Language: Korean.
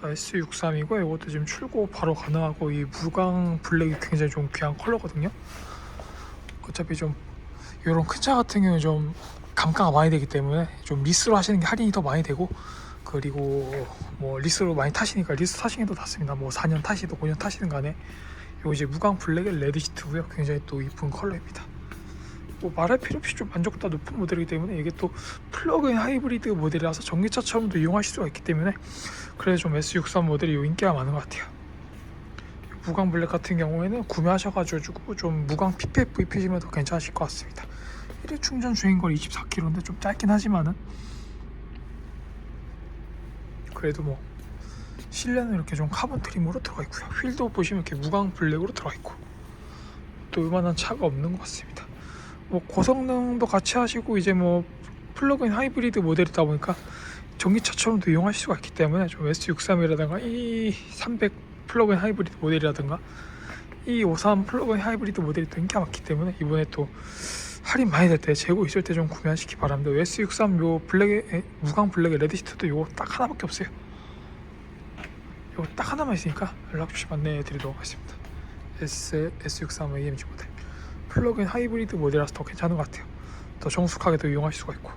자 S63이고 이것도 지금 출고 바로 가능하고 이 무광 블랙이 굉장히 좀 귀한 컬러거든요. 어차피 좀 이런 큰 차 같은 경우에 좀 감가가 많이 되기 때문에 좀 리스로 하시는 게 할인이 더 많이 되고 그리고 뭐 리스로 많이 타시니까 리스 타시는 게더 낫습니다. 뭐 4년 타시든 5년 타시든 간에 요 이제 무광 블랙의 레드 시트고요. 굉장히 또 이쁜 컬러입니다. 뭐 말할 필요 없이 좀 만족도가 높은 모델이기 때문에 이게 또 플러그인 하이브리드 모델이라서 전기차처럼도 이용하실 수가 있기 때문에 그래서 좀 S63 모델이 요 인기가 많은 것 같아요. 무광 블랙 같은 경우에는 구매하셔가지고 좀 무광 PPF 입히시면 더 괜찮으실 것 같습니다. 1회 충전 주행 거리 24km인데 좀 짧긴 하지만은 그래도 뭐 실내는 이렇게 좀 카본 트림으로 들어가 있고요. 휠도 보시면 이렇게 무광 블랙으로 들어가 있고 또 요만한 차가 없는 것 같습니다. 뭐 고성능도 같이 하시고 이제 뭐 플러그인 하이브리드 모델이다 보니까 전기차처럼도 이용하실 수가 있기 때문에 좀 S63이라든가 E300 플러그인 하이브리드 모델이라든가 E53 플러그인 하이브리드 모델이 또 인기가 많기 때문에 이번에 또 할인 많이 될 때 재고 있을 때 좀 구매하시기 바랍니다. S63 요 블랙의 무광 블랙의 레드 시트도 요거 딱 하나밖에 없어요. 요거 딱 하나만 있으니까 연락 주시면 안내해 드리도록 하겠습니다. S S63 AMG 모델 플러그인 하이브리드 모델이라서 더 괜찮은 것 같아요. 더 정숙하게 도 이용할 수가 있고